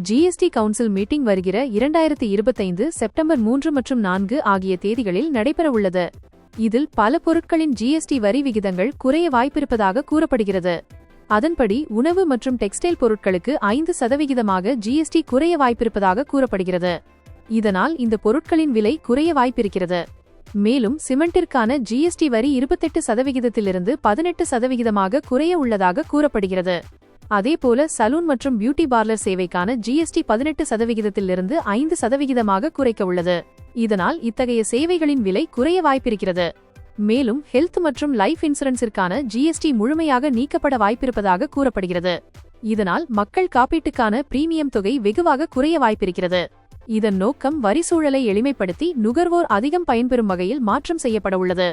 GST council meeting வருகிற இரண்டாயிரத்தி இருபத்தைந்து செப்டம்பர் மூன்று மற்றும் நான்கு ஆகிய தேதிகளில் நடைபெறவுள்ளது இதில் பல பொருட்களின் ஜிஎஸ்டி வரி விகிதங்கள் குறைய வாய்ப்பிருப்பதாக கூறப்படுகிறது. அதன்படி உணவு மற்றும் டெக்ஸ்டைல் பொருட்களுக்கு ஐந்து சதவிகிதமாக ஜிஎஸ்டி குறைய வாய்ப்பிருப்பதாக கூறப்படுகிறது. இதனால் இந்த பொருட்களின் விலை குறைய வாய்ப்பிருக்கிறது. மேலும் சிமெண்டிற்கான ஜிஎஸ்டி வரி இருபத்தெட்டு சதவிகிதத்திலிருந்து பதினெட்டு சதவிகிதமாக குறைய உள்ளதாக கூறப்படுகிறது. அதேபோல சலூன் மற்றும் பியூட்டி பார்லர் சேவைக்கான ஜிஎஸ்டி பதினெட்டு சதவிகிதத்திலிருந்து ஐந்து சதவிகிதமாக குறைக்க உள்ளது. இதனால் இத்தகைய சேவைகளின் விலை குறைய வாய்ப்பிருக்கிறது. மேலும் ஹெல்த் மற்றும் லைஃப் இன்சூரன்ஸிற்கான ஜிஎஸ்டி முழுமையாக நீக்கப்பட வாய்ப்பிருப்பதாக கூறப்படுகிறது. இதனால் மக்கள் காப்பீட்டுக்கான பிரீமியம் தொகை வெகுவாக குறைய வாய்ப்பிருக்கிறது. இதன் நோக்கம் வரி சூழலை எளிமைப்படுத்தி நுகர்வோர் அதிகம் பயன்பெறும் வகையில் மாற்றம் செய்யப்பட உள்ளது.